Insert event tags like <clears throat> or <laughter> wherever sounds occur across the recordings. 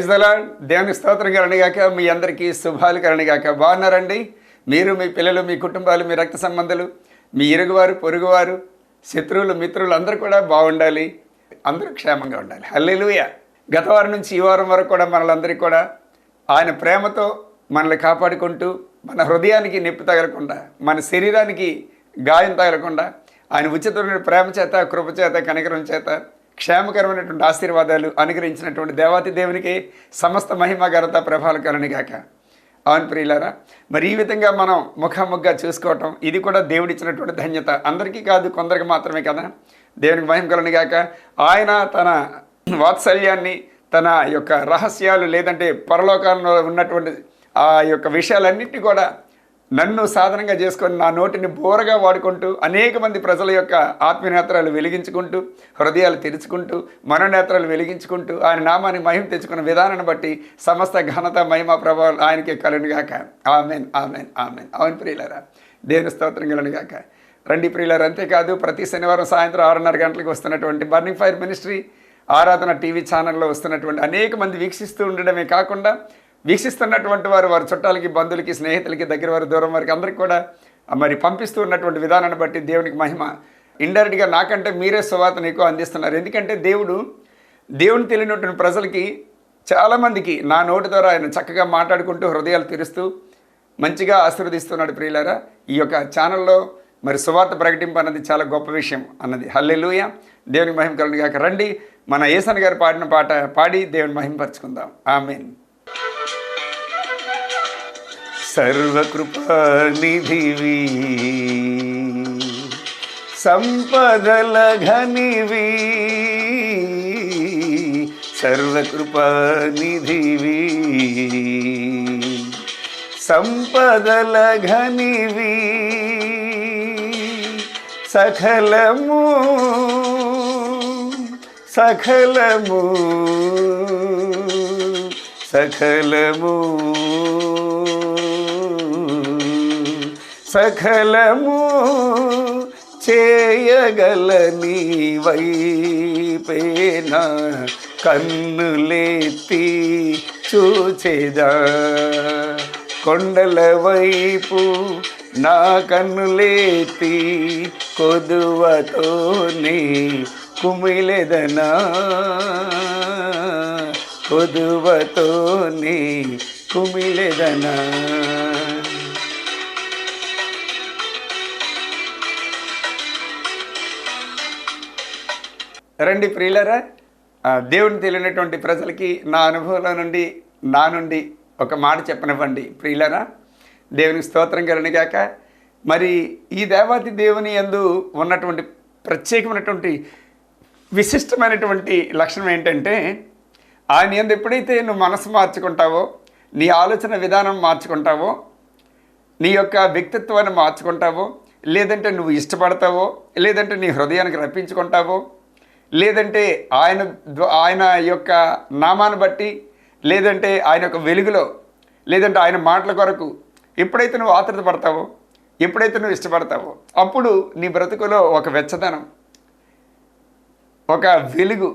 Praise దలా దేవుని స్తోత్రం కరణిగాక మీ అందరికీ శుభాలు కరణిగాక బాగున్నారండి? మీరు మీ పిల్లలు మీ కుటుంబాలు మీ రక్త సంబంధాలు మీ ఇరుగువారు పొరుగువారు శత్రువులు మిత్రులు అందరూ కూడా బాగుండాలి. అందరూ క్షేమంగా ఉండాలి. హల్లెలుయ. గత వారం నుంచి ఈ వారం వరకు కూడా మనలందరికీ కూడా ఆయన ప్రేమతో మనల్ని కాపాడుకుంటూ మన హృదయానికి నొప్పి తగలకుండా మన శరీరానికి గాయం తగలకుండా ఆయన ఉచితమైన ప్రేమ చేత కృప చేత కనికరం చేత క్షేమకరమైనటువంటి ఆశీర్వాదాలు అనుగ్రహించినటువంటి దేవాతి దేవునికి సమస్త మహిమ ఘనత ప్రభావాలు కలనిగాక అవును ప్రియులారా మరి ఈ విధంగా మనం ముఖాముఖిగా చూసుకోవటం ఇది కూడా దేవుడిచ్చినటువంటి ధన్యత. అందరికీ కాదు కొందరికి మాత్రమే కదా. దేవునికి మహిమ కలనిగాక ఆయన తన వాత్సల్యాన్ని తన యొక్క రహస్యాలు లేదంటే పరలోకంలో ఉన్నటువంటి ఆ యొక్క విషయాలన్నింటినీ కూడా నన్ను సాధనంగా చేసుకొని నా నోటిని బోరగా వాడుకుంటూ అనేక మంది ప్రజల యొక్క ఆత్మనేత్రాలు వెలిగించుకుంటూ హృదయాలు తెరుచుకుంటూ మనోనేత్రాలు వెలిగించుకుంటూ ఆయన నామాన్ని మహిమ తెచ్చుకున్న విధానాన్ని బట్టి సమస్త ఘనత మహిమ ప్రభావాలు ఆయనకి కలుగుగాక ఆమెన్ ఆమెన్ ఆమెన్. అవును ప్రియులరా దేవుని స్తోత్రం కలుగుగాక రండి ప్రియులర్ అంతేకాదు ప్రతి శనివారం సాయంత్రం ఆరున్నర గంటలకు వస్తున్నటువంటి burning fire ministry Aradhana TV ఛానల్లో వస్తున్నటువంటి అనేక మంది వీక్షిస్తూ ఉండడమే కాకుండా వీక్షిస్తున్నటువంటి వారు వారి చుట్టాలకి బంధువులకి స్నేహితులకి దగ్గర వారి దూరం వారికి అందరికీ కూడా మరి పంపిస్తూ ఉన్నటువంటి విధానాన్ని బట్టి దేవునికి మహిమ. ఇండైరెక్ట్గా నాకంటే మీరే సువార్తను ఎక్కువ అందిస్తున్నారు. ఎందుకంటే దేవుడు దేవుని తెలియనటువంటి ప్రజలకి చాలామందికి నా నోటి ద్వారా ఆయన చక్కగా మాట్లాడుకుంటూ హృదయాలు తెరుస్తూ మంచిగా ఆశీర్వదిస్తున్నాడు ప్రియులారా. ఈ యొక్క ఛానల్లో మరి సువార్త ప్రకటింపు అన్నది చాలా గొప్ప విషయం అన్నది. హల్లెలూయ. దేవుని మహిమ కలుగుగాక రండి మన ఏసన్ గారు పాడిన పాట పాడి దేవుని మహిమపరచుకుందాం. ఆమెన్. సర్వకృపానిధివి. సంపదల ఘనివి సర్వకృపానిధివి. సంపదల ఘనివి సకలము సకలము సకలము సకలము చేయగలని వైపేన కన్నులేతి చూచేదా. కొండల వైపు నా కన్నులెత్తి కొదువతోనే కుమిలెదనా. కొదువతోనే కుమిలెదనా. రండి ప్రియులరా. దేవుని తెలియనటువంటి ప్రజలకి నా అనుభవంలో నుండి నా నుండి ఒక మాట చెప్పనివ్వండి ప్రియులరా. దేవునికి స్తోత్రం కలిగాక మరి ఈ దేవాతి దేవుని యందు ఉన్నటువంటి ప్రత్యేకమైనటువంటి విశిష్టమైనటువంటి లక్షణం ఏంటంటే ఆయన యందు ఎప్పుడైతే నువ్వు మనసు మార్చుకుంటావో నీ ఆలోచన విధానం మార్చుకుంటావో నీ యొక్క వ్యక్తిత్వాన్ని మార్చుకుంటావో లేదంటే నువ్వు ఇష్టపడతావో లేదంటే నీ హృదయానికి రప్పించుకుంటావో లేదంటే ఆయన ఆయన యొక్క నామాన్ని బట్టి లేదంటే ఆయన యొక్క వెలుగులో లేదంటే ఆయన మాటల కొరకు ఎప్పుడైతే నువ్వు ఆతృత పడతావో ఎప్పుడైతే నువ్వు ఇష్టపడతావో అప్పుడు నీ బ్రతుకులో ఒక వెచ్చదనం ఒక వెలుగు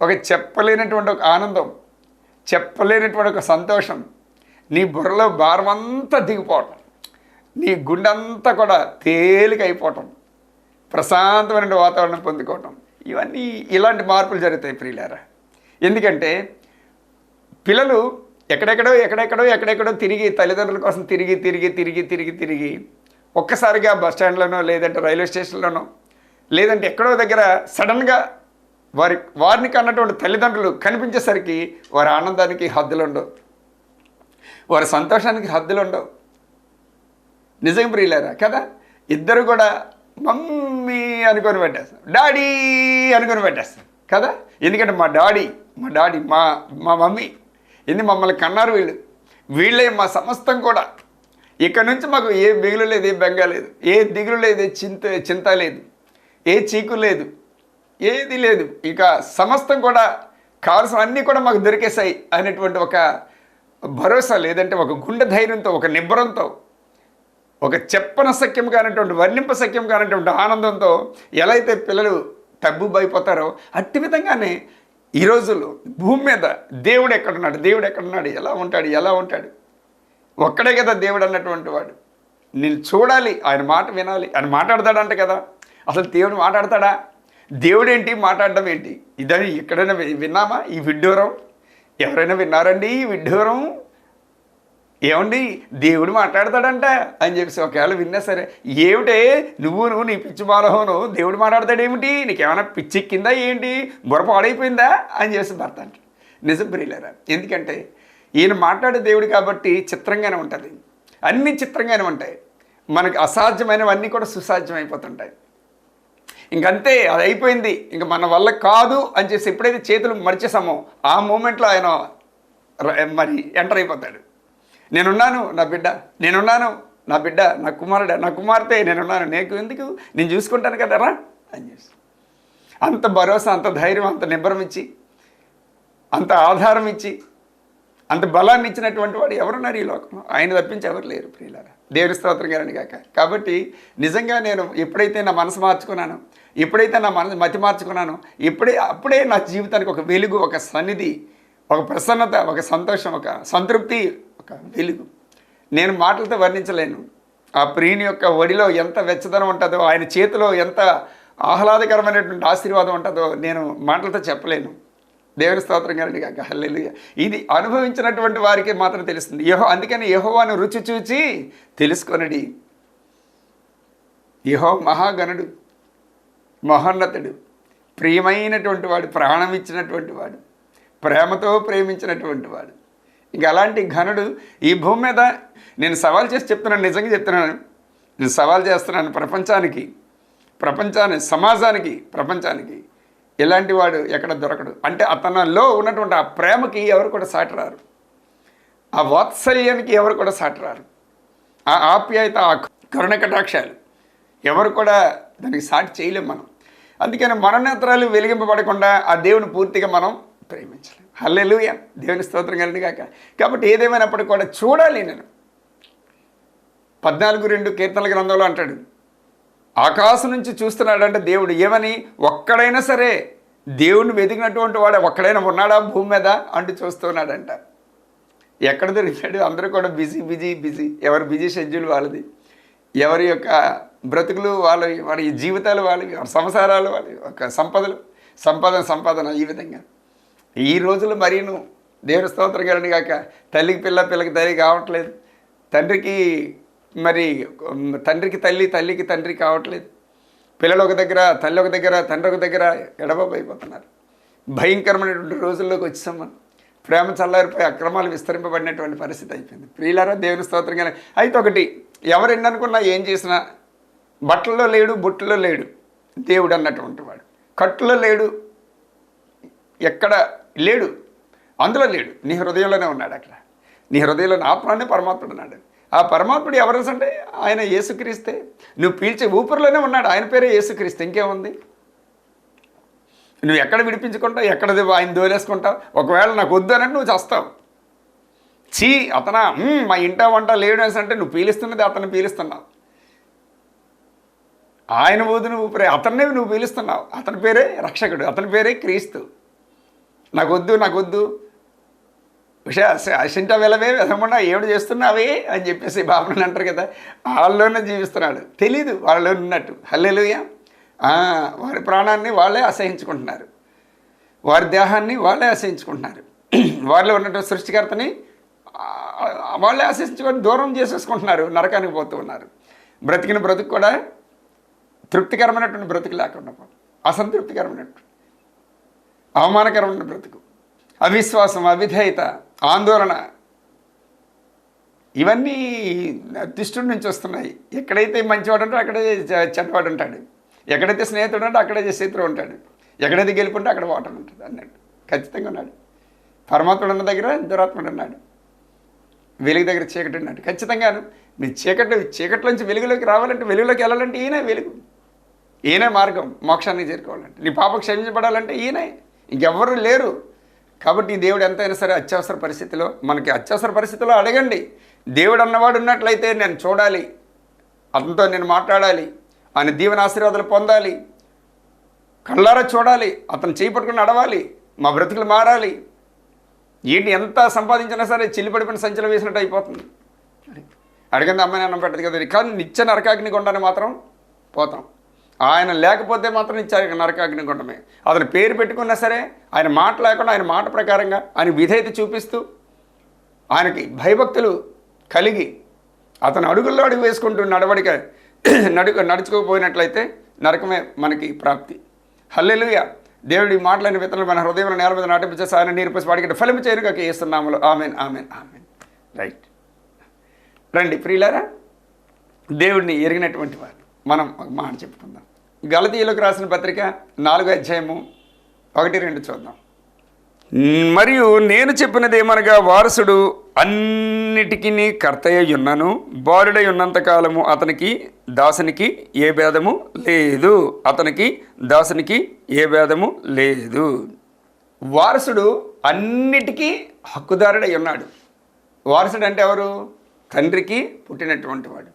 ఒక చెప్పలేనటువంటి ఒక ఆనందం చెప్పలేనటువంటి ఒక సంతోషం నీ బుర్రలో భారమంతా దిగిపోవటం నీ గుండంతా కూడా తేలిక అయిపోవటం ప్రశాంతమైన వాతావరణం పొందుకోవటం ఇవన్నీ ఇలాంటి మార్పులు జరుగుతాయి ప్రియులారా. ఎందుకంటే పిల్లలు ఎక్కడెక్కడో ఎక్కడెక్కడో ఎక్కడెక్కడో తిరిగి తల్లిదండ్రుల కోసం తిరిగి తిరిగి తిరిగి తిరిగి తిరిగి ఒక్కసారిగా బస్ స్టాండ్లోనో లేదంటే రైల్వే స్టేషన్లోనో లేదంటే ఎక్కడో దగ్గర సడన్గా వారి వారిని కన్నటువంటి తల్లిదండ్రులు కనిపించేసరికి వారి ఆనందానికి హద్దులు ఉండవు వారి సంతోషానికి హద్దులు ఉండవు నిజం ప్రియులారా కదా? ఇద్దరు కూడా మమ్మీ అనుకొని పెట్టేస్తాం. డాడీ అనుకొని పెట్టేస్తాం. కదా? ఎందుకంటే మా డాడీ మా డాడీ మా మా మమ్మీ. ఎందుకు మమ్మల్ని కన్నారు వీళ్ళు? వీళ్ళే మా సమస్తం కూడా. ఇక్కడ నుంచి మాకు ఏ మిగులు లేదు ఏ బెంగ లేదు. ఏ దిగులు లేదు ఏ చింత చింత లేదు. ఏ చీకు లేదు. ఏది లేదు. ఇక సమస్తం కూడా కావాల్సిన అన్నీ కూడా మాకు దొరికేశాయి అనేటువంటి ఒక భరోసా లేదంటే ఒక గుండె ధైర్యంతో ఒక నిబ్బరంతో ఒక చెప్పన సఖ్యం కానటువంటి వర్ణింప సఖ్యం కానటువంటి ఆనందంతో ఎలా అయితే పిల్లలు తబ్బుబైపోతారో అట్టి విధంగానే ఈ రోజుల్లో భూమి మీద దేవుడు ఎక్కడున్నాడు దేవుడు ఎక్కడున్నాడు ఎలా ఉంటాడు ఎలా ఉంటాడు? ఒక్కడే కదా దేవుడు అన్నటువంటి వాడు. నేను చూడాలి ఆయన మాట వినాలి ఆయన మాట్లాడతాడంట కదా. అసలు దేవుడు మాట్లాడతాడా? దేవుడేంటి మాట్లాడడం ఏంటి? ఇదని ఎక్కడైనా విన్నామా ఈ విడ్డూరం? ఎవరైనా విన్నారండి ఈ విడ్డూరం? ఏమండి? దేవుడు మాట్లాడతాడంట అని చెప్పేసి ఒకవేళ విన్నా సరే. ఏమిటే? నువ్వు నువ్వు నీ పిచ్చి బాలహోను దేవుడు మాట్లాడతాడేమిటి? నీకేమైనా పిచ్చెక్కిందా ఏంటి? బుర్ర పాడైపోయిందా? అని చేసి భర్త అంట నిజం ప్రియులరా ఎందుకంటే ఈయన మాట్లాడే దేవుడు కాబట్టి చిత్రంగానే ఉంటుంది. అన్నీ చిత్రంగానే ఉంటాయి. మనకు అసాధ్యమైనవన్నీ కూడా సుసాధ్యం అయిపోతుంటాయి ఇంకంతే అది అయిపోయింది. ఇంక మన వల్ల కాదు అని చెప్పేసి ఎప్పుడైతే చేతులు మరిచేసామో ఆ మూమెంట్లో ఆయన మరి ఎంటర్ అయిపోతాడు. నేనున్నాను నా బిడ్డ నేనున్నాను నా బిడ్డ నా కుమారుడు నా కుమార్తె నేనున్నాను. నీకు ఎందుకు? నేను చూసుకుంటాను కదరా అని చేసి అంత భరోసా అంత ధైర్యం అంత నిబ్బరం ఇచ్చి అంత ఆధారం ఇచ్చి అంత బలాన్ని ఇచ్చినటువంటి వాడు ఎవరున్నారు ఈ లోకంలో? ఆయన తప్పించి ఎవరు లేరు ప్రియులారా. దేవుని స్తోత్రం గారని కాక కాబట్టి నిజంగా నేను ఎప్పుడైతే నా మనసు మార్చుకున్నాను ఎప్పుడైతే నా మనసు మతి మార్చుకున్నాను ఇప్పుడే అప్పుడే నా జీవితానికి ఒక వెలుగు ఒక సన్నిధి ఒక ప్రసన్నత ఒక సంతోషం ఒక సంతృప్తి ఒక వెలుగు. నేను మాటలతో వర్ణించలేను. ఆ ప్రియుని యొక్క ఒడిలో ఎంత వెచ్చదనం ఉంటుందో ఆయన చేతిలో ఎంత ఆహ్లాదకరమైనటువంటి ఆశీర్వాదం ఉంటుందో నేను మాటలతో చెప్పలేను. దేవుని స్తోత్రం గారండి కాక ఇది అనుభవించినటువంటి వారికి మాత్రం తెలుస్తుంది. యహో అందుకని యహోవాను రుచి చూచి తెలుసుకొనడి. యహో మహాగణుడు మహోన్నతుడు ప్రియమైనటువంటి వాడు ప్రాణం ఇచ్చినటువంటి వాడు ప్రేమతో ప్రేమించినటువంటి వాడు ఇంకా అలాంటి ఘనుడు ఈ భూమి మీద నేను సవాల్ చేసి చెప్తున్నాను నిజంగా చెప్తున్నాను. నేను సవాల్ చేస్తున్నాను ప్రపంచానికి ప్రపంచాన్ని సమాజానికి ప్రపంచానికి. ఇలాంటి వాడు ఎక్కడ దొరకడు. అంటే అతనిలో ఉన్నటువంటి ఆ ప్రేమకి ఎవరు కూడా సాటరారు. ఆ వాత్సల్యానికి ఎవరు కూడా సాటరారు. ఆ ఆప్యాయత ఆ కరుణ కటాక్షాలు ఎవరు కూడా దానికి సాటి చేయలేం మనం. అందుకని మన నేత్రాలు వెలిగింపబడకుండా ఆ దేవుని పూర్తిగా మనం ప్రేమించలేం. హల్లెలుయ. దేవుని స్తోత్రం కలిగి కాక కాబట్టి ఏదేమైనప్పటికీ కూడా చూడాలి నేను. పద్నాలుగు రెండు కీర్తనల గ్రంథంలో అంటాడు ఆకాశం నుంచి చూస్తున్నాడంటే దేవుడు ఏమని? ఒక్కడైనా సరే దేవుణ్ణి వెతికినటువంటి వాడు ఒక్కడైనా ఉన్నాడా భూమి మీద? అంటూ చూస్తున్నాడంట. ఎక్కడ దొరికాడు? అందరూ కూడా బిజీ బిజీ బిజీ. ఎవరి బిజీ షెడ్యూల్ వాళ్ళది. ఎవరి యొక్క బ్రతుకులు వాళ్ళవి వారి జీవితాలు వాళ్ళవి వారి సంసారాలు వాళ్ళవి ఒక సంపదలు. సంపాదన సంపాదన ఈ విధంగా. ఈ రోజులు మరీను దేవుని స్తోత్రం గారిని కాక. తల్లికి పిల్ల పిల్లకి తల్లి కావట్లేదు. తండ్రికి మరి తండ్రికి తల్లి తల్లికి తండ్రి కావట్లేదు. పిల్లలు ఒక దగ్గర తల్లి ఒక దగ్గర తండ్రి ఒక దగ్గర ఎడబాబు అయిపోతున్నారు భయంకరమైనటువంటి రోజుల్లోకి వచ్చాం మనం. ప్రేమ చల్లారిపోయి అక్రమాలు విస్తరింపబడినటువంటి పరిస్థితి అయిపోయింది. ప్రియులారా దేవుని స్తోత్రంగానే అయితే ఒకటి ఎవరు ఎన్ననుకున్నా ఏం చేసినా బట్టల్లో లేడు బొట్టులో లేడు. దేవుడు అన్నటువంటి వాడు. కట్టులో లేడు ఎక్కడ లేడు. అందులో లేడు. నీ హృదయంలోనే ఉన్నాడు అక్కడ. నీ హృదయంలో నా ప్రాణే పరమాత్ముడు ఉన్నాడు. ఆ పరమాత్ముడు ఎవరు అంటే ఆయన యేసుక్రీస్తే. నువ్వు పీల్చే ఊపిరిలోనే ఉన్నాడు. ఆయన పేరే యేసుక్రీస్తే. ఇంకేముంది? నువ్వు ఎక్కడ విడిపించుకుంటావు? ఎక్కడ ఆయన దోలేసుకుంటావు? ఒకవేళ నాకు వద్దు అని నువ్వు చేస్తావు. చీ అతన మా ఇంట వంట లేడు అంటే నువ్వు పీలిస్తున్నది అతను పీలిస్తున్నావు. ఆయన ఓది నువ్వు ఊపిరే అతన్నే నువ్వు పీలుస్తున్నావు. అతని పేరే రక్షకుడు. అతని పేరే క్రీస్తు. నాకు వద్దు నాకు వద్దు ఉషా అసింట వెలవే వెదకుండా ఏమిటి చేస్తున్నావే అని చెప్పేసి బాబుని అంటారు కదా. వాళ్ళలోనే జీవిస్తున్నాడు. తెలీదు వాళ్ళలో ఉన్నట్టు. హల్లెలుయ. వారి ప్రాణాన్ని వాళ్ళే అసహించుకుంటున్నారు. వారి దేహాన్ని వాళ్ళే అసహించుకుంటున్నారు. <clears throat> వారిలో ఉన్నటువంటి సృష్టికర్తని వాళ్ళే ఆశించుకొని దూరం చేసేసుకుంటున్నారు నరకానికి పోతూ ఉన్నారు. బ్రతికిన బ్రతుకు కూడా తృప్తికరమైనటువంటి బ్రతుకు లేకుండా పోతుంది అసంతృప్తికరమైనటువంటి అవమానకరమైన బ్రతుకు. అవిశ్వాసం అవిధేయత ఆందోళన. ఇవన్నీ దుష్టుడి నుంచి వస్తున్నాయి. ఎక్కడైతే మంచివాడు ఉంటాడు అక్కడే చెడ్డవాడు ఉంటాడు. ఎక్కడైతే స్నేహితుడు ఉంటాడు అక్కడే శత్రువు ఉంటాడు. ఎక్కడైతే గెలుపుంటే అక్కడ ఓటమి ఉంటుంది అన్నట్టు ఖచ్చితంగా ఉన్నాడు. పరమాత్ముడు ఉన్న దగ్గర దురాత్ముడు ఉన్నాడు. వెలుగు దగ్గర చీకటి ఉన్నాడు. ఖచ్చితంగాను మీ చీకటి చీకటిలోంచి వెలుగులోకి రావాలంటే వెలుగులోకి వెళ్ళాలంటే ఈయన వెలుగు. ఈయనే మార్గం మోక్షానికి చేరుకోవాలంటే. నీ పాప క్షమించబడాలంటే ఈయనే ఇంకెవ్వరు లేరు. కాబట్టి దేవుడు ఎంతైనా సరే అత్యవసర పరిస్థితిలో మనకి అత్యవసర పరిస్థితిలో అడగండి. దేవుడు అన్నవాడు ఉన్నట్లయితే నేను చూడాలి. అతనితో నేను మాట్లాడాలి. ఆయన దీవెన ఆశీర్వాదాలు పొందాలి. కళ్ళారా చూడాలి. అతను చేపట్టుకుని నడవాలి. మా బ్రతుకులు మారాలి. ఏంటి ఎంత సంపాదించినా సరే చిల్లి పడిపోయిన వేసినట్టు అయిపోతుంది. అడిగింది అమ్మాయి అన్నం పెట్టదు కదా. కానీ నిత్య నరకాగ్ని కొండని మాత్రం పోతాం. ఆయన లేకపోతే మాత్రం ఇచ్చారు నరకాగ్ని కొండమే అతను పేరు పెట్టుకున్నా సరే ఆయన మాట లేకుండా ఆయన మాట ప్రకారంగా ఆయన విధేయత చూపిస్తూ ఆయనకి భయభక్తులు కలిగి అతను అడుగుల్లో అడుగు వేసుకుంటూ నడవడిక <clears throat> నడుక నడుచుకోకపోయినట్లయితే నరకమే మనకి ప్రాప్తి. హల్లెలూయ. దేవుడి మాటలని విత్తనాలు మన హృదయంలో నేల మీద నాటించే ఆయన నీరు వాడికి ఫలింపు చేయనుగా ఇస్తున్నాములు ఆమెన్ ఆమెన్ ఆమెన్. రైట్. రండి ప్రియులారా దేవుడిని ఎరిగినటువంటి వారు. మనం మాట చెప్పుకుందాం. గలతీయులకు రాసిన పత్రిక నాలుగు అధ్యాయము ఒకటి రెండు చూద్దాం. మరియు నేను చెప్పినది ఏమనగా వారసుడు అన్నిటికీ కర్తయ్య ఉన్నాను ఉన్నంతకాలము ఉన్నంత కాలము అతనికి దాసునికి ఏ భేదము లేదు. అతనికి దాసునికి ఏ భేదము లేదు. వారసుడు అన్నిటికీ హక్కుదారుడై ఉన్నాడు. వారసుడు అంటే ఎవరు? తండ్రికి పుట్టినటువంటి వాడు.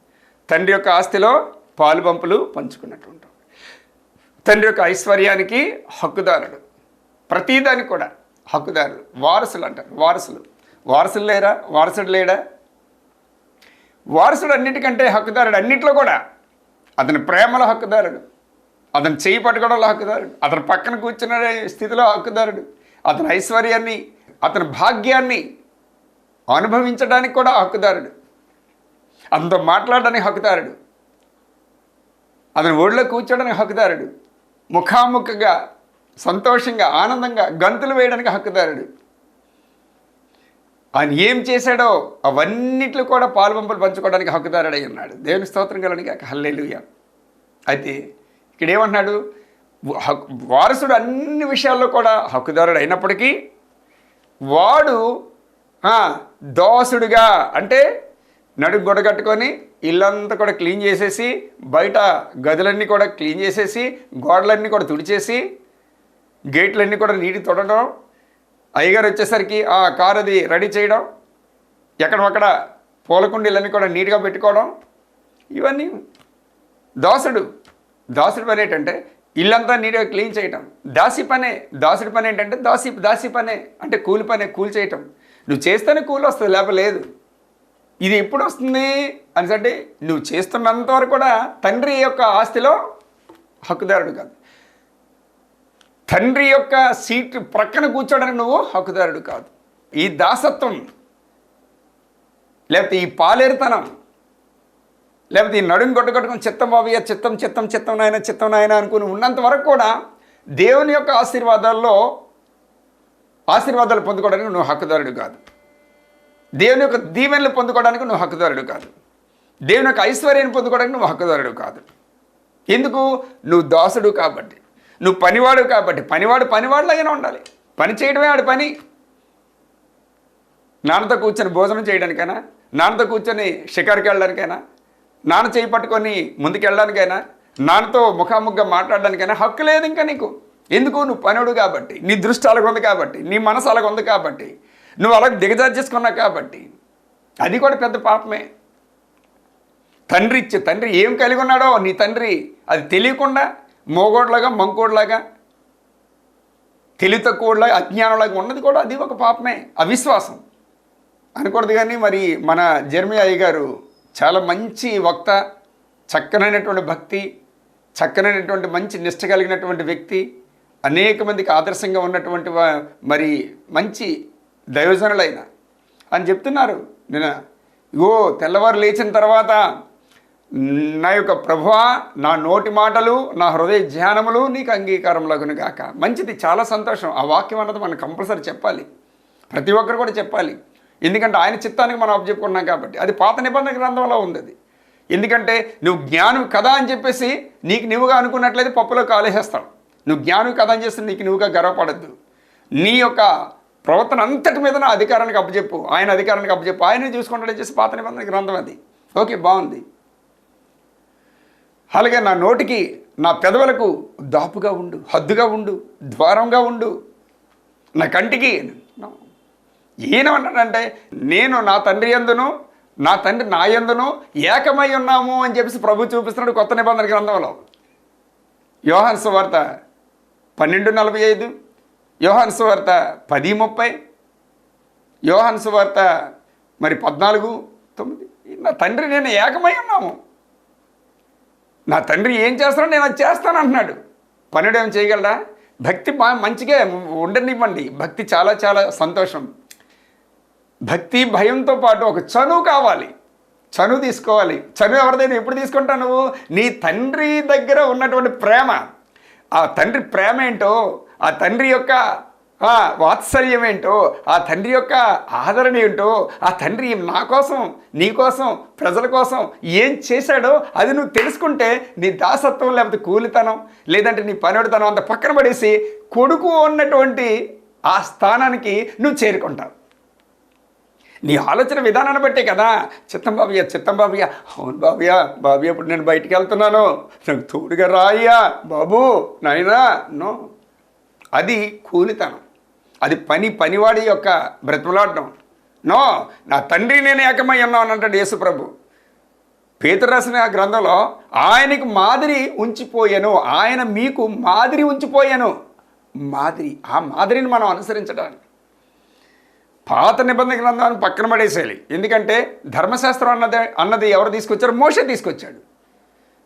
తండ్రి యొక్క ఆస్తిలో పాలు పంపులు పంచుకున్నట్టు ఉంటాం తండ్రి యొక్క ఐశ్వర్యానికి హక్కుదారుడు. ప్రతిదానికి కూడా హక్కుదారులు వారసులు అంటారు. వారసులు. వారసులు లేరా? వారసుడు లేడా? వారసుడు అన్నిటికంటే హక్కుదారుడు అన్నిట్లో కూడా అతని ప్రేమలో హక్కుదారుడు. అతను చేయి పట్టుకోవడంలో హక్కుదారుడు. అతను పక్కన కూర్చున్న స్థితిలో హక్కుదారుడు. అతని ఐశ్వర్యాన్ని అతని భాగ్యాన్ని అనుభవించడానికి కూడా హక్కుదారుడు. అతనితో మాట్లాడడానికి హక్కుదారుడు. అతని ఒడిలో కూర్చోడానికి హక్కుదారుడు. ముఖాముఖిగా సంతోషంగా ఆనందంగా గంతులు వేయడానికి హక్కుదారుడు. ఆయన ఏం చేశాడో అవన్నిట్లు కూడా పాలుబంపలు పంచుకోవడానికి హక్కుదారుడై ఉన్నాడు. దేవుని స్తోత్రం కలనికి హల్లెలూయ. అయితే ఇక్కడ ఏమంటున్నాడు? హక్- వారసుడు అన్ని విషయాల్లో కూడా హక్కుదారుడు అయినప్పటికీ వాడు దోసుడుగా అంటే నడుగు గొడగట్టుకొని ఇల్లంతా కూడా క్లీన్ చేసేసి బయట గదులన్నీ కూడా క్లీన్ చేసేసి గోడలన్నీ కూడా తుడిచేసి గేట్లన్నీ కూడా నీటి తొడడం అయ్యగారు వచ్చేసరికి ఆ కారు అది రెడీ చేయడం ఎక్కడొక్కడ పూలకుండీలన్నీ కూడా నీట్గా పెట్టుకోవడం ఇవన్నీ దాసుడు. దాసుడి పని ఏంటంటే ఇల్లంతా నీట్గా క్లీన్ చేయటం. దాసి పనే దాసుడి పని ఏంటంటే దాసి దాసి పనే అంటే కూలి పనే కూలి చేయటం. నువ్వు చేస్తేనే కూలి వస్తుంది లేకపోతే లేదు. ఇది ఎప్పుడు వస్తుంది అంటే నువ్వు చేస్తున్నంత వరకు కూడా తండ్రి యొక్క ఆస్తిలో హక్కుదారుడు కాదు. తండ్రి యొక్క సీట్ ప్రక్కన కూర్చోడానికి నువ్వు హక్కుదారుడు కాదు. ఈ దాసత్వం లేకపోతే ఈ పాలేరుతనం లేకపోతే ఈ నడుం కొట్టుకొట్టుకుని చిత్తం బాబయ్య చిత్తం చిత్తం చిత్తం నాయన చిత్తం నాయన అనుకుని ఉన్నంత వరకు కూడా దేవుని యొక్క ఆశీర్వాదాల్లో ఆశీర్వాదాలు పొందుకోవడానికి నువ్వు హక్కుదారుడు కాదు. దేవుని యొక్క దీవెనలు పొందుకోవడానికి నువ్వు హక్కుదారుడు కాదు. దేవుని యొక్క ఐశ్వర్యాన్ని పొందుకోవడానికి నువ్వు హక్కుదారుడు కాదు. ఎందుకు? నువ్వు దాసుడు కాబట్టి. నువ్వు పనివాడు కాబట్టి. పనివాడు పనివాడులాగానే ఉండాలి. పని చేయడమే ఆడు పని. నాన్నతో కూర్చొని భోజనం చేయడానికైనా నాన్నతో కూర్చొని షికారుకి వెళ్ళడానికైనా నాన్న చేయి పట్టుకొని ముందుకెళ్ళడానికైనా నాన్నతో ముఖాముఖిగా మాట్లాడడానికైనా హక్కు లేదు ఇంకా నీకు. ఎందుకు? నువ్వు పనుడు కాబట్టి. నీ దృష్టి అలాగ ఉంది కాబట్టి. నీ మనసు అలాగ ఉంది కాబట్టి. నువ్వు అలాగ దిగజార్చేసుకున్నావు కాబట్టి. అది కూడా పెద్ద పాపమే. తండ్రి ఇచ్చే తండ్రి ఏం కలిగి ఉన్నాడో నీ తండ్రి అది తెలియకుండా మోగోడ్లాగా మంకోడ్లాగా తెలివి తక్కువలాగా అజ్ఞానంలాగా ఉన్నది కూడా అది ఒక పాపమే అవిశ్వాసం. అనకూడదు కానీ మరి మన జర్మి అయ్య గారు చాలా మంచి వక్త చక్కనైనటువంటి భక్తి చక్కనైనటువంటి మంచి నిష్ట కలిగినటువంటి వ్యక్తి అనేక మందికి ఆదర్శంగా ఉన్నటువంటి మరి మంచి దైవజనులైన అని చెప్తున్నారు. నేను ఇగో తెల్లవారు లేచిన తర్వాత నా యొక్క ప్రభువా నా నోటి మాటలు నా హృదయ ధ్యానములు నీకు అంగీకారంలోగును గాక. మంచిది చాలా సంతోషం. ఆ వాక్యం అన్నది మనం కంపల్సరీ చెప్పాలి. ప్రతి ఒక్కరు కూడా చెప్పాలి. ఎందుకంటే ఆయన చిత్తానికి మనం అప్పచెప్పుకున్నాం కాబట్టి. అది పాత నిబంధన గ్రంథంలో ఉంది అది ఎందుకంటే నువ్వు జ్ఞానం కదా అని చెప్పేసి నీకు నువ్వుగా అనుకున్నట్లయితే పప్పులో కాలేసేస్తావు నువ్వు జ్ఞానం కదా అని చేస్తే నీకు నువ్వుగా గర్వపడద్దు. నీ యొక్క ప్రవర్తన అంతటి మీద నా అధికారానికి అప్పచెప్పు. ఆయన అధికారానికి అప్పచెప్పు. ఆయన చూసుకుంటాడని చేసి పాత నిబంధన గ్రంథం అది. ఓకే బాగుంది. అలాగే నా నోటికి నా పెదవులకు దాపుగా ఉండు హద్దుగా ఉండు ద్వారంగా ఉండు. నా కంటికి ఈయనమన్నాడంటే నేను నా తండ్రి ఎందును నా తండ్రి నా ఎందును ఏకమై ఉన్నాము అని చెప్పేసి ప్రభు చూపిస్తున్నాడు కొత్త నిబంధన గ్రంథంలో. యోహాన్ సువార్త పన్నెండు నలభై ఐదు. యోహాన్ సువార్త పది ముప్పై యోహాన్ సువార్త మరి పద్నాలుగు తొమ్మిది. నా తండ్రి నేను ఏకమై ఉన్నాము. నా తండ్రి ఏం చేస్తానో నేను అది చేస్తాను అంటున్నాడు పనుడు ఏం చేయగలడా? భక్తి మంచిగా ఉండనివ్వండి. భక్తి చాలా చాలా సంతోషం. భక్తి భయంతో పాటు ఒక చనువు కావాలి. చనువు తీసుకోవాలి. చనువు ఎవరిదైనా ఎప్పుడు తీసుకుంటావు నువ్వు? నీ తండ్రి దగ్గర ఉన్నటువంటి ప్రేమ. ఆ తండ్రి ప్రేమ ఏంటో ఆ తండ్రి యొక్క వాత్సల్యం ఏంటో ఆ తండ్రి యొక్క ఆదరణ ఏంటో ఆ తండ్రి నా కోసం నీ కోసం ప్రజల కోసం ఏం చేశాడో అది నువ్వు తెలుసుకుంటే నీ దాసత్వం లేకపోతే కూలితనం లేదంటే నీ పనుడితనం అంత పక్కన పడేసి కొడుకు ఉన్నటువంటి ఆ స్థానానికి నువ్వు చేరుకుంటావు. నీ ఆలోచన విధానాన్ని బట్టే కదా చిత్తం బాబయ్య చిత్తం బాబయ్య అవును బాబయ్య బాబయ్య ఇప్పుడు నేను బయటికి వెళ్తున్నాను. నాకు తోడుగా రాయ్యా బాబు నాయనా నో. అది కూలితనం. అది పని పనివాడి యొక్క బ్రతిమలాడడం. నో నా తండ్రి నేను ఏకమై ఉన్నాను అంటాడు యేసుప్రభు. పేతురు రాసిన గ్రంథంలో ఆయనకు మాదిరి ఉంచిపోయాను ఆయన మీకు మాదిరి ఉంచిపోయాను. మాదిరి ఆ మాదిరిని మనం అనుసరించడానికి. పాత నిబంధన గ్రంథాన్ని పక్కన పడేసేయాలి. ఎందుకంటే ధర్మశాస్త్రం అన్నది అన్నది ఎవరు తీసుకొచ్చారు? మోషే తీసుకొచ్చాడు.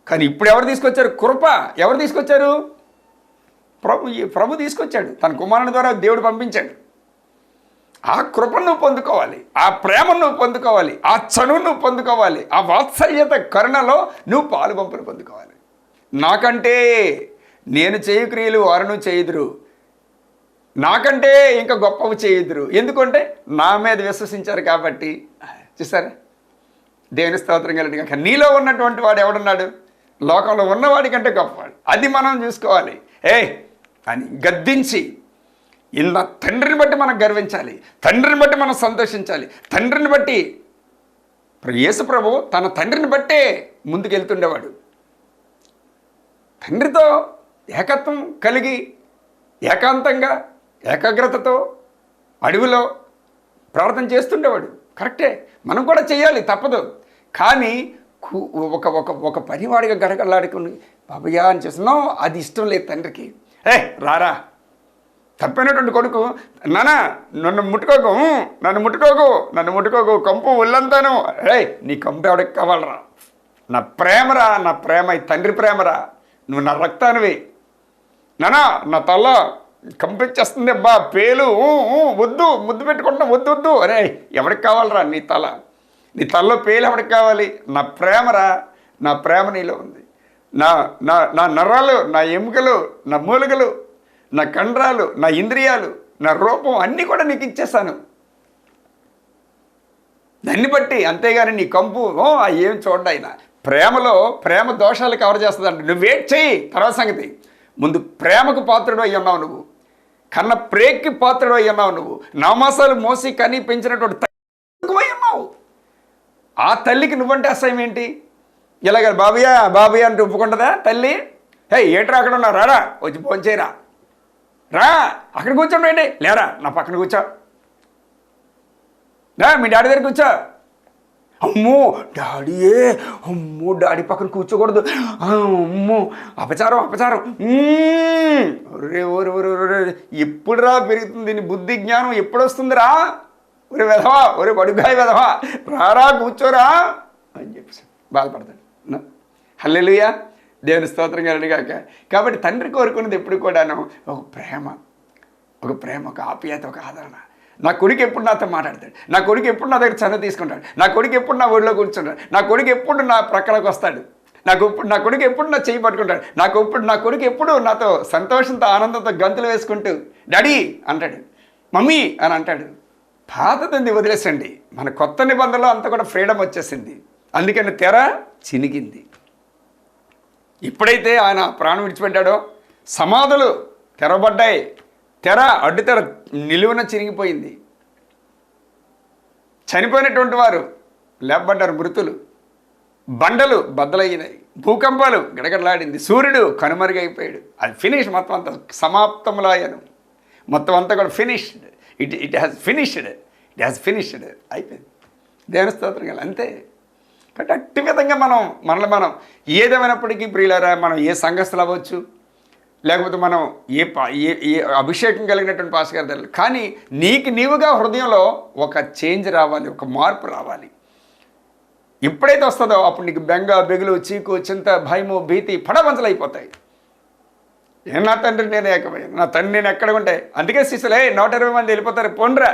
కానీ ఇప్పుడు ఎవరు తీసుకొచ్చారు? కృప. ఎవరు తీసుకొచ్చారు? ప్రభు ప్రభు తీసుకొచ్చాడు. తన కుమారుని ద్వారా దేవుడు పంపించాడు. ఆ కృపను నువ్వు పొందుకోవాలి. ఆ ప్రేమను నువ్వు పొందుకోవాలి. ఆ చనువు నువ్వు పొందుకోవాలి. ఆ వాత్సల్యత కరుణలో నువ్వు పాలు పంపులు పొందుకోవాలి. నాకంటే నేను చేయు క్రియలు వారును చేయుదురు. నాకంటే ఇంకా గొప్పవి చేయుదురు. ఎందుకంటే నా మీద విశ్వసించారు కాబట్టి. చూసారా? దేవుని స్తోత్రం కలిగి నీలో ఉన్నటువంటి వాడు ఎవడున్నాడు? లోకంలో ఉన్నవాడి కంటే గొప్పవాడు. అది మనం చూసుకోవాలి. ఏ అని గద్దించి ఇలా తండ్రిని బట్టి మనం గర్వించాలి తండ్రిని బట్టి మనం సంతోషించాలి తండ్రిని బట్టి యేసు ప్రభు తన తండ్రిని బట్టే ముందుకెళ్తుండేవాడు. తండ్రితో ఏకత్వం కలిగి ఏకాంతంగా ఏకాగ్రతతో అడవిలో ప్రార్థన చేస్తుండేవాడు. కరెక్టే మనం కూడా చేయాలి తప్పదు. కానీ ఒక ఒక ఒక పనివాడిగా గడగడలాడుకుని బాబయ్యా అని చేస్తున్నాం అది ఇష్టం లేదు తండ్రికి. ఏ రారా. తప్పినటువంటి కొడుకు. నానా నన్ను ముట్టుకోకు. నన్ను ముట్టుకోకు. నన్ను ముట్టుకోకు. కంపు ఒళ్ళంతాను. రే నీ కంపు ఎవడికి కావాలరా? నా ప్రేమరా నా ప్రేమ ఈ తండ్రి ప్రేమరా. నువ్వు నా రక్తానివి. నానా నా తల కంపించేస్తుంది అబ్బా పేలు. వద్దు ముద్దు పెట్టుకుంటున్నా వద్దు వద్దు. అరే ఎవరికి కావాలరా నీ తల? నీ తలలో పేలు ఎవరికి కావాలి? నా ప్రేమరా? నా ప్రేమ నీలో ఉంది. నా నా నా నరాలు నా ఎముకలు నా మూలికలు నా కండరాలు నా ఇంద్రియాలు నా రూపం అన్నీ కూడా నీకు ఇచ్చేస్తాను. దాన్ని బట్టి అంతేగాని నీ కంపు ఏం చూడండి ఆయన. ప్రేమలో ప్రేమ దోషాలు కవర్ చేస్తుందంట. నువ్వు వెయిట్ చేయి తర్వాత సంగతి. ముందు ప్రేమకు పాత్రుడు అయి ఉన్నావు నువ్వు. కన్న ప్రేక్కి పాత్రుడు అయి ఉన్నావు నువ్వు. నామాసాలు మోసి కని పెంచినటువంటి తక్కువై ఉన్నావు. ఆ తల్లికి నువ్వంటే అసహ్యం ఏంటి? ఇలాగ బాబుయా బాబుయా అంటూ ఒప్పుకుంటుందా తల్లి? హే ఏట్రా అక్కడ ఉన్నావు? రారా వచ్చి ఫోన్ చేయరా. రా అక్కడ కూర్చోండి లేరా నా పక్కన కూర్చో. రా మీ డాడీ దగ్గర కూర్చో. అమ్మో డాడీయే. అమ్మో డాడీ పక్కన కూర్చోకూడదు. అమ్మో అపచారం అపచారం. ఒరే ఒరే ఒరే ఒరే ఎప్పుడురా పెరుగుతుంది దీని బుద్ధి జ్ఞానం? ఎప్పుడు వస్తుందిరా ఒరే వెధవా ఒరే బడుగాయ వెధవా. రారా కూర్చోరా అని చెప్పేసి బాధపడతాడు. హల్లెలుయా. దేవుని స్తోత్రం కలిగి కాబట్టి తండ్రి కోరుకున్నది ఎప్పుడు కూడాను ఒక ప్రేమ. ఒక ప్రేమ ఒక ఆప్యాయత ఒక ఆదరణ. నా కొడుకు ఎప్పుడు నాతో మాట్లాడతాడు? నా కొడుకు ఎప్పుడు నా దగ్గర చనువు తీసుకుంటాడు? నా కొడుకు ఎప్పుడు నా ఒడిలో కూర్చుంటాడు? నా కొడుకు ఎప్పుడు నా ప్రక్కలకు వస్తాడు? నాకు ఇప్పుడు నా కొడుకు ఎప్పుడు నా చేయి పట్టుకుంటాడు? నాకు ఇప్పుడు నా కొడుకు ఎప్పుడు నాతో సంతోషంతో ఆనందంతో గంతులు వేసుకుంటూ డాడీ అంటాడు. మమ్మీ అని అంటాడు. పాతదంది వదిలేసండి. మన కొత్త నిబంధనలో అంత కూడా ఫ్రీడమ్ వచ్చేసింది. అందుకని తెర చినిగింది. ఎప్పుడైతే ఆయన ప్రాణం విడిచిపెట్టాడో సమాధులు తెరబడ్డాయి తెర అడ్డుతెర నిలువున చిరిగిపోయింది. చనిపోయినటువంటి వారు లేపబడ్డారు మృతులు. బండలు బద్దలయ్యినాయి. భూకంపాలు గడగడలాడింది. సూర్యుడు కనుమరుగైపోయాడు. అది ఫినిష్ మొత్తం అంతా. సమాప్తములు మొత్తం అంతా కూడా finished. It it has finished it has finished అయిపోయింది. దేవుని కదా అంతే. కాబట్టి అట్టి విధంగా మనం మనల్ని మనం ఏదేమైనప్పటికీ ప్రియులారా మనం ఏ సంఘస్థులు అవ్వచ్చు? లేకపోతే మనం ఏ పా ఏ ఏ అభిషేకం కలిగినటువంటి పాస్ గారి కానీ నీకు నీవుగా హృదయంలో ఒక చేంజ్ రావాలి ఒక మార్పు రావాలి. ఎప్పుడైతే వస్తుందో అప్పుడు నీకు బెంగ బెగులు చీకు చింత భయము భీతి పడవంచలు అయిపోతాయి నా తండ్రి నేను ఏకమయ్యాను. నా తండ్రి నేను ఎక్కడ ఉంటే అందుకే శిష్యులే నూట ఇరవై మంది వెళ్ళిపోతారు పొండ్రా.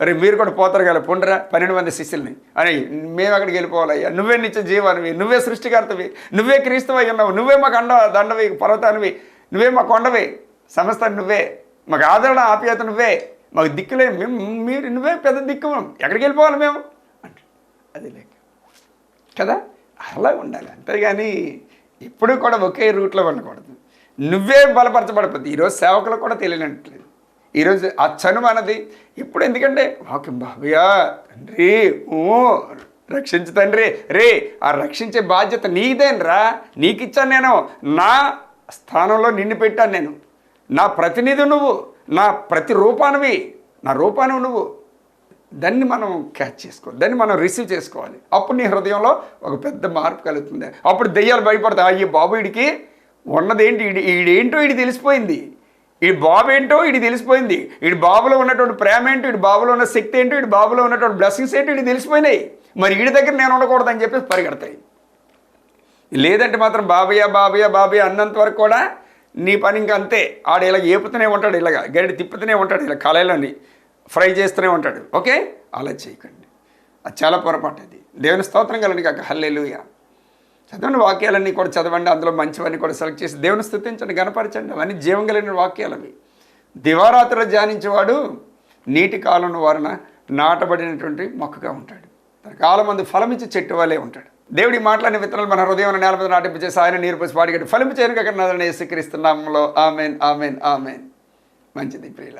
మరి మీరు కూడా పోతారు కదా పుండ్రా పన్నెండు మంది శిష్యుల్ని. అని మేము అక్కడికి వెళ్ళిపోవాలయ్యా నువ్వే నిత్య జీవానివి నువ్వే సృష్టికర్తవి నువ్వే క్రీస్తువై ఉన్నావు నువ్వే మాకు అండ దండవి పర్వతానివి నువ్వే మా కొండవి. సమస్త నువ్వే. మాకు ఆదరణ ఆప్యాయత నువ్వే. మాకు దిక్కులే మేము మీరు నువ్వే పెద్ద దిక్కు ఎక్కడికి వెళ్ళిపోవాలి మేము? అంటే అది లేక. కదా? అలా ఉండాలి. అంతేగాని ఎప్పుడు కూడా ఒకే రూట్లో ఉండకూడదు. నువ్వే బలపరచబడపోతుంది ఈరోజు సేవకులకు కూడా తెలియనట్లేదు. ఈరోజు అచ్చను మనది ఇప్పుడు ఎందుకంటే వాక్యం బాబయ్యా తండ్రి ఊ రక్షించు తండ్రి. రే ఆ రక్షించే బాధ్యత నీదేనరా. నీకు ఇచ్చాను నేను. నా స్థానంలో నిన్ను పెట్టాను నేను. నా ప్రతినిధి నువ్వు. నా ప్రతి రూపానివి. నా రూపానివి నువ్వు. దాన్ని మనం క్యాచ్ చేసుకోవాలి. దాన్ని మనం రిసీవ్ చేసుకోవాలి. అప్పుడు నీ హృదయంలో ఒక పెద్ద మార్పు కలుగుతుంది. అప్పుడు దెయ్యాలు భయపడతాయి. అయ్యి బాబు వీడికి ఉన్నదేంటి? ఈడేంటో ఈడి తెలిసిపోయింది. ఈ బాబు ఏంటో ఇది తెలిసిపోయింది. ఈడి బాబులో ఉన్నటువంటి ప్రేమ ఏంటో ఇటు బాబులో ఉన్న శక్తి ఏంటో ఇటు బాబులో ఉన్నటువంటి బ్లెస్సింగ్స్ ఏంటో ఇది తెలిసిపోయినాయి. మరి వీడి దగ్గర నేను ఉండకూడదని చెప్పేసి పరిగెడతాయి. లేదంటే మాత్రం బాబయ్య బాబయ్య బాబయ్య అన్నంత వరకు కూడా నీ పని ఇంకా అంతే. ఆడ ఇలా ఏపుతూనే ఉంటాడు ఇలాగ. గడి తిప్పుతూనే ఉంటాడు ఇలా కళలోని ఫ్రై చేస్తూనే ఉంటాడు. ఓకే? అలా చేయకండి అది చాలా పొరపాటు అది. దేవుని స్తోత్రం కలండి కాక. హల్లెలూయ. చదవండి వాక్యాలన్నీ కూడా చదవండి అందులో మంచివన్నీ కూడా సెలెక్ట్ చేసి దేవుని స్థుతించండి గణపరచండి. అవన్నీ జీవం కలిగిన వాక్యాలు అవి. దివారాత్రులు ధ్యానించేవాడు నీటి కాలం వారిన నాటబడినటువంటి మొక్కగా ఉంటాడు. తన కాలం మందు ఫలమిచ్చి చెట్టు వలె ఉంటాడు. దేవుడి మాట్లాడిన విత్తనాలు మన హృదయం నేల మీద నాటింపు చేసి ఆయన నీరు పోసి పాడిగట్టి ఫలింపు చేయను కాక ఆమెన్ ఆమెన్ ఆమెన్. మంచిది ప్రియుల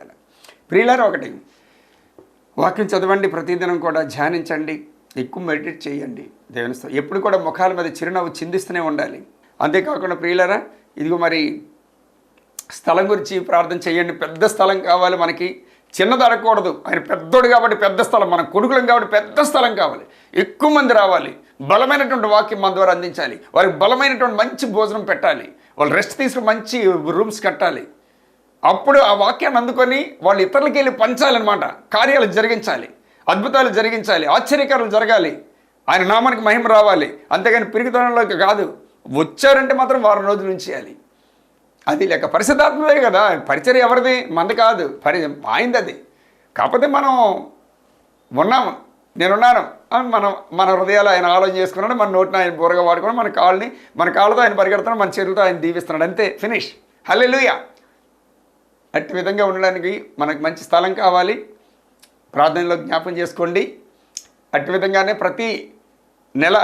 ప్రియులారా ఒకటి వాక్యం చదవండి ప్రతిదినం కూడా ధ్యానించండి. ఎక్కువ మెడిటేట్ చేయండి దేవుని ఎప్పుడు కూడా ముఖాల మీద చిరునవ్వు చిందిస్తూనే ఉండాలి. అంతేకాకుండా ప్రియులరా ఇదిగో మరి స్థలం గురించి ప్రార్థన చేయండి. పెద్ద స్థలం కావాలి మనకి. చిన్నది అడగకూడదు ఆయన పెద్దోడు కాబట్టి పెద్ద స్థలం మనం కొడుకులం కాబట్టి పెద్ద స్థలం కావాలి. ఎక్కువ మంది రావాలి. బలమైనటువంటి వాక్యం మన ద్వారా అందించాలి. వారికి బలమైనటువంటి మంచి భోజనం పెట్టాలి. వాళ్ళు రెస్ట్ తీసుకుని మంచి రూమ్స్ కట్టాలి. అప్పుడు ఆ వాక్యాన్ని అందుకొని వాళ్ళు ఇతరులకి వెళ్ళి పంచాలన్నమాట. కార్యాలు జరిగించాలి. అద్భుతాలు జరిగించాలి ఆశ్చర్యకారాలు జరగాలి. ఆయన నామానికి మహిమ రావాలి. అంతేగాని పిరిగితనంలోకి కాదు. వచ్చారంటే మాత్రం వారం రోజుల నుంచి చేయాలి. అది లేక పరిశుద్ధాత్మదే కదా. పరిచర్య ఎవరిది? మంది కాదు. పరి ఆయింది అది కాకపోతే మనం ఉన్నాము నేనున్నాను. అని మనం మన హృదయాలు ఆయన ఆలోచన చేసుకున్నాడు. మన నోటిని ఆయన బూరగా వాడుకుని మన కాళ్ళని మన కాళ్ళతో ఆయన పరిగెడుతున్నాడు. మన చేతులతో ఆయన దీవిస్తున్నాడు. అంతే. ఫినిష్. హల్లెలూయా. అట్టి విధంగా ఉండడానికి మనకు మంచి స్థలం కావాలి. ప్రార్థనలో జ్ఞాపం చేసుకోండి. అట్టి విధంగానే ప్రతి నెల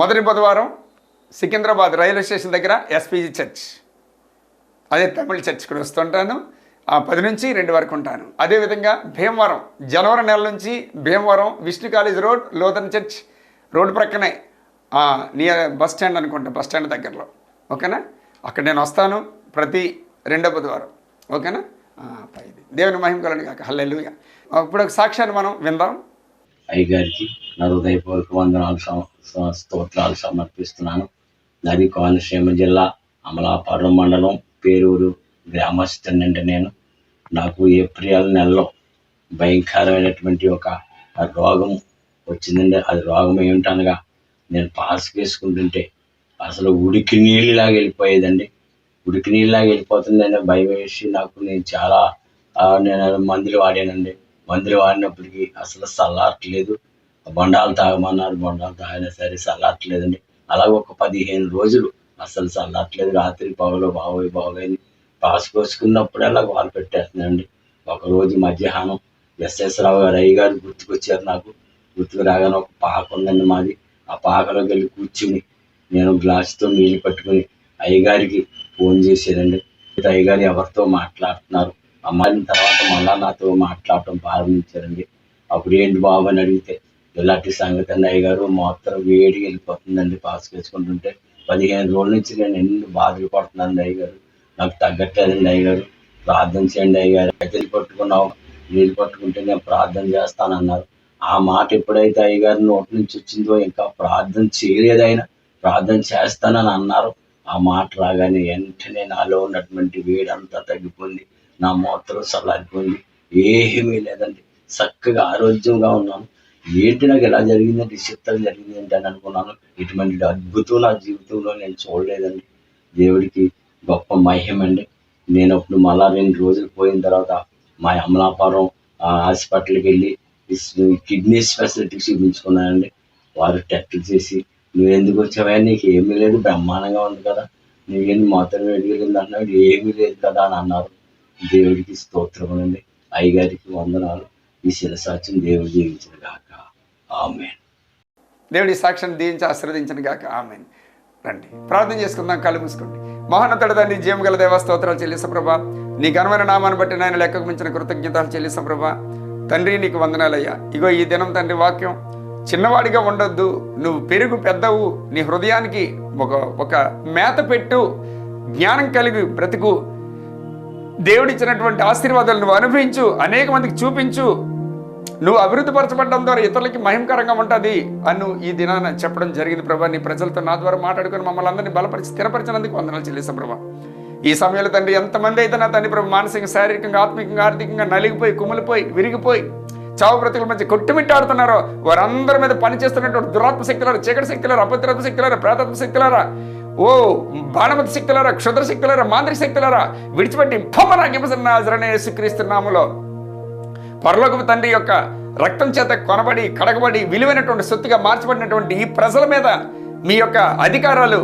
మొదటి బుధవారం సికింద్రాబాద్ రైల్వే స్టేషన్ దగ్గర ఎస్పీజీ చర్చ్. అదే తమిళ చర్చ్ కూడా వస్తుంటాను పది నుంచి రెండు వరకు ఉంటాను. అదేవిధంగా భీమవరం జనవరి నెల నుంచి భీమవరం విష్ణు కాలేజ్ రోడ్ లోతన్ చర్చ్ రోడ్డు ప్రక్కనే నియర్ బస్ స్టాండ్ అనుకుంటా బస్ స్టాండ్ దగ్గరలో. ఓకేనా? అక్కడ నేను వస్తాను ప్రతి రెండో బుధవారం. ఓకేనా? పైది. దేవుని మహిమ కలని కాక ఇప్పుడు ఒక సాక్ష్యాన్ని మనం విందాం. అయ్యగారికి నా హృదయపూర్వక వందనాలు స్తోత్రాలు సమర్పిస్తున్నాను. నది కోనసీమ జిల్లా అమలాపురం మండలం పేరూరు గ్రామస్తునండి నేను. నాకు ఏప్రిల్ నెలలో భయంకరమైనటువంటి ఒక రోగం వచ్చిందండి. అది రోగం ఏమిటనగా నేను పాస్ వేసుకుంటుంటే అసలు ఉడికి నీళ్ళలాగా వెళ్ళిపోయేదండి. ఉడికి నీళ్ళలాగా వెళ్ళిపోతుందని భయం వేసి నాకు నేను చాలా నేను మందులు వాడానండి. మందులు వాడినప్పటికీ అసలు చల్లారట్లేదు బొండాలు తాగమన్నారు బొండాలు తాగినా సరే చల్లారట్లేదండి అలాగే ఒక పదిహేను రోజులు అసలు చల్లారట్లేదు రాత్రి పగలు బాగోయి బాగోయింది పాసుకొచ్చుకున్నప్పుడల్లా వాళ్ళు పెట్టేస్తున్నాండి ఒక రోజు మధ్యాహ్నం ఎస్ఎస్ రావు గారు అయ్య గారు గుర్తుకొచ్చారు నాకు. గుర్తుకు రాగానే ఒక పాక ఉందండి మాది. ఆ పాకలోకి వెళ్ళి కూర్చుని నేను గ్లాసుతో నీళ్ళు పట్టుకుని అయ్యగారికి ఫోన్ చేశానండి. అయ్యగారు ఎవరితో మాట్లాడుతున్నారు? అమ్మాయిన తర్వాత మళ్ళా నాతో మాట్లాడటం ప్రారంభించారండి. అప్పుడు ఏంటి బాబు అని అడిగితే ఇలాంటి సంగతి అన్నయ్య అయ్యగారు మొత్తం వేడి వెళ్ళిపోతుందండి పాస్ వేసుకుంటుంటే పదిహేను రోజుల నుంచి నేను ఎన్ని బాధలు పడుతున్నాను అయ్యగారు నాకు తగ్గట్లేదండి అయ్యగారు ప్రార్థన చేయండి అయ్యగారు అయితే పట్టుకున్నావు నీళ్ళు పట్టుకుంటే నేను ప్రార్థన చేస్తానన్నారు. ఆ మాట ఎప్పుడైతే అయ్యగారి నోటి నుంచి వచ్చిందో ఇంకా ప్రార్థన చేయలేదైనా ప్రార్థన చేస్తానని అన్నారు. ఆ మాట రాగానే వెంటనే నాలో ఉన్నటువంటి వేడంతా తగ్గిపోయింది. నా మూత్రం చల్లారిపోయింది ఏమీ లేదండి. చక్కగా ఆరోగ్యంగా ఉన్నాను. ఏంటి నాకు ఎలా జరిగిందంటే ఈ చిత్రం జరిగింది ఏంటి అని అనుకున్నాను. ఇటువంటి అద్భుతం నా జీవితంలో నేను చూడలేదండి. దేవుడికి గొప్ప మహిమ అండి. నేను అప్పుడు మళ్ళా రెండు రోజులు పోయిన తర్వాత మా అమలాపురం హాస్పిటల్కి వెళ్ళి కిడ్నీ స్పెషాలిటీ చూపించుకున్నానండి. వారు టెస్టులు చేసి నువ్వు ఎందుకు వచ్చావా నీకు ఏమీ లేదు. బ్రహ్మాండంగా ఉంది కదా. నువ్వేంది మాత్రం వెళ్ళింది అన్నాడు. ఏమీ లేదు కదా అని అన్నారు. దేవుడికి స్తోత్రం అండి అయ్యగారికి వందనాలు. ఈ శిలసాక్ష్యం దేవుడు జీవించిన గాక. ఆమె దేవుడి సాక్ష్యం దీవించి ఆశీర్వదించిన గాక. ఆమె రండి. ప్రార్థన చేసుకుందాం. కళ్ళు మూసుకోండి. మహోన్నతుడు తండ్రి జీవం గల దేవ స్తోత్రాలు చెల్లిస్తా ప్రభా. నీ ఘనమైన నామాన్ని బట్టి నాయన లెక్కకు మించిన కృతజ్ఞతలు చెల్లిస్తా ప్రభా. తండ్రి నీకు వందనాలయ్యా. ఇగో ఈ దినం తండ్రి వాక్యం. చిన్నవాడిగా ఉండొద్దు. నువ్వు పెరుగు పెద్దవు. నీ హృదయానికి ఒక ఒక మేత పెట్టు. జ్ఞానం కలిగి బ్రతుకు. దేవుడిచ్చినటువంటి ఆశీర్వాదాలు నువ్వు అనుభవించు అనేక మందికి చూపించు. నువ్వు అభివృద్ధి పరచబడడం ద్వారా ఇతరులకి మహిమకరంగా ఉంటుంది అను ఈ దినాన చెప్పడం జరిగింది ప్రభా. నీ ప్రజలతో నా ద్వారా మాట్లాడుకొని మమ్మల్ని అందరినీ బలపరిచి స్థిరపరిచినందుకు వందనాలు చెల్లిస్తాం ప్రభా. ఈ సమయంలో తండ్రి ఎంతమంది అయితే నా తండ్రి ప్రభు మానసికంగా శారీరకంగా ఆత్మికంగా ఆర్థికంగా నలిగిపోయి కుమిలిపోయి విరిగిపోయి చావు బ్రతుకుల మధ్య కొట్టుమిట్టాడుతున్నారో వారందరి మీద పనిచేస్తున్నటువంటి దురాత్మ శక్తులారా చీకటి శక్తులారా అభద్రాత్మ శక్తులారా ప్రేతాత్మ శక్తులారా ఓ బాణమతి శక్తులారా క్షుద్ర శక్తులారా మాంత్రిక శక్తులారా విడిచిపెట్టి పొమ్మరాగిమసన్నాజరనే యేసుక్రీస్తునామలో పరలోకపు తండ్రి యొక్క రక్తం చేత కొనబడి కడగబడి విలువైనటువంటి సొత్తుగా మార్చబడినటువంటి ఈ ప్రజల మీద మీ యొక్క అధికారాలు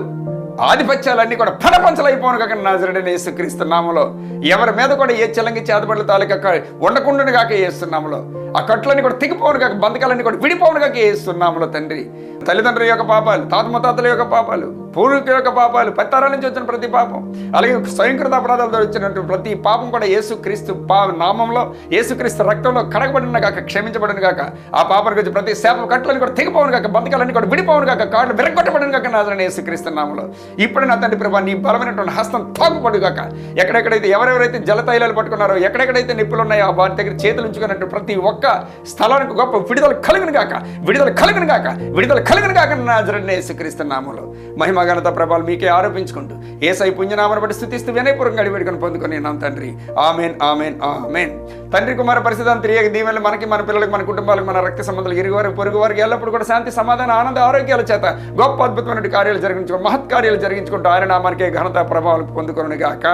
ఆధిపత్యాలన్నీ కూడా పడపంచలైపోను కాక నాజరుడని యేసుక్రీస్తున్నాములో ఎవరి మీద కూడా ఏ చెలంగి చేతబడుల తాలూకా ఉండకుండా కాక వేస్తున్నాములో ఆ కట్లన్నీ కూడా తెగిపోను కాక బంధకాలన్నీ కూడా విడిపోను కాక వేస్తున్నాములో తండ్రి. తల్లిదండ్రుల యొక్క పాపాలు తాత ముత్తాతల యొక్క పాపాలు పూర్వీకుల యొక్క పాపాలు పత్తారాల నుంచి వచ్చిన ప్రతి పాపం. అలాగే స్వయంకృత అపరాధాలతో వచ్చినటువంటి ప్రతి పాపం కూడా యేసుక్రీస్తు పా నామంలో యేసుక్రీస్తు రక్తంలో కడగబడిన కాక క్షమించబడిన కాక ఆ పాపం గురించి ప్రతి శాప కట్లని కూడా తెగిపోను కాక బంధకాలన్నీ కూడా విడిపోను కాక కాళ్ళు విరగొట్టబడిన కాక నాజన యేసుక్రీస్తు నామంలో. ఇప్పుడు నా తండ్రి ప్రభా నీ బలమైనటువంటి హస్తం తాగుపడు కాక ఎక్కడెక్కడైతే ఎవరెవరైతే జలతైలాలు పట్టుకున్నారో ఎక్కడెక్కడైతే నిప్పులు ఉన్నాయో వారి దగ్గర చేతులు ఉంచుకున్నట్టు ప్రతి ఒక్క స్థలానికి గొప్ప విడుదల కలుగును కాక విడుదల కలుగును కాక విడుదల కలుగును కాక నాజరణ యేసుక్రీస్తు నామంలో. మహిమ ఘనత ప్రభావాలు మీకే ఆరోపించుకుంటూ ఏసై పుణ్యనామను బట్టి స్థుతిస్తూ వినయపూర్వకంగా అడిపెట్టుకొని పొందుకొని నాం తండ్రి. Amen amen amen. తండ్రి కుమార పరిస్థితి తిరిగి దీవెనలు మనకి మన పిల్లలకి మన కుటుంబాలకు మన రక్త సంబంధాలు ఇరుగు వారికి పొరుగు వారికి ఎల్లప్పుడూ కూడా శాంతి సమాధాన ఆనంద ఆరోగ్యాల చేత గొప్ప అద్భుతమైన కార్యాలు జరిగించుకుంటూ మహత్ కార్యాలు జరిగించుకుంటూ ఆయన నామానికే ఘనత ప్రభావాలు పొందుకొని గాక.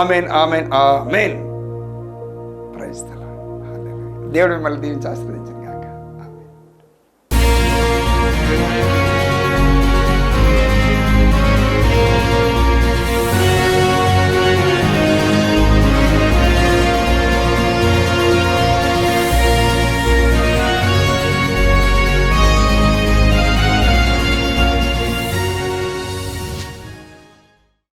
Amen amen amen. ప్రైజ్ దేవుడు మిమ్మల్ని దీవించి ఆశ్రదించింది